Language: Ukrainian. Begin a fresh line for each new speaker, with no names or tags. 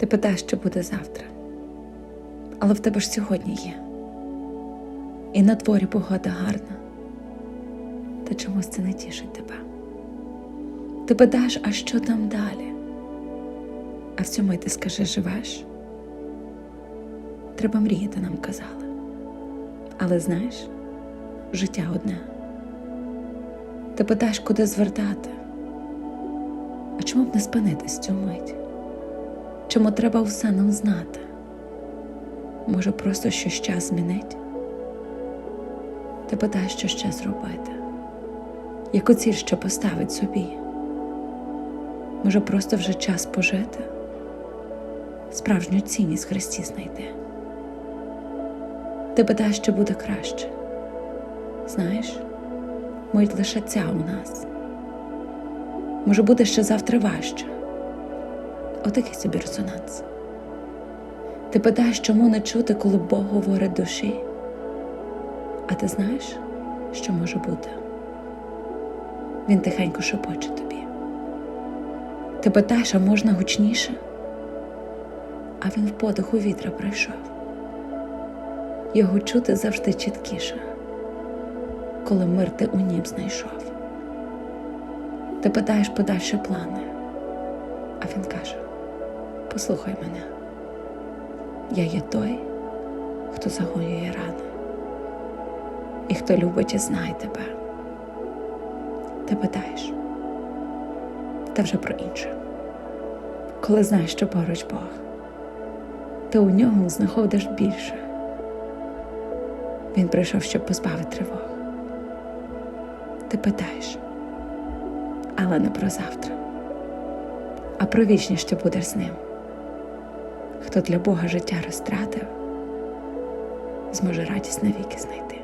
Ти питаєш, що буде завтра. Але в тебе ж сьогодні є. І на дворі погода гарна. Та чомусь це не тішить тебе. Ти питаєш, а що там далі? А в цьому й ти скажи, живеш? Треба мріяти, нам казали. Але знаєш, життя одне. Ти питаєш, куди звертати. А чому б не спинитись цю мить? Чому треба все нам знати? Може, просто щось час змінить? Ти питаєш, що ще зробити? Яку ціль що поставить собі? Може, просто вже час пожити? Справжню цінність Христі знайти. Ти питаєш, що буде краще. Знаєш, мить лише ця у нас. Може, буде ще завтра важче. Отакий собі резонанс. Ти питаєш, чому не чути, коли Бог говорить душі? А ти знаєш, що може бути? Він тихенько шепоче тобі. Ти питаєш, а можна гучніше? А він в подиху вітра прийшов. Його чути завжди чіткіше, коли мир ти у нім знайшов. Ти питаєш подальші плани, а він каже: Послухай мене, я є той, хто загоює рани, і хто любить і знає тебе. Ти питаєш, та вже про інше. Коли знаєш, що поруч Бог, ти у ньому знаходиш більше. Він прийшов, щоб позбавити тривог. Ти питаєш, але не про завтра, а про вічність, що будеш з ним. Хто для Бога життя розтратив, зможе радість навіки знайти.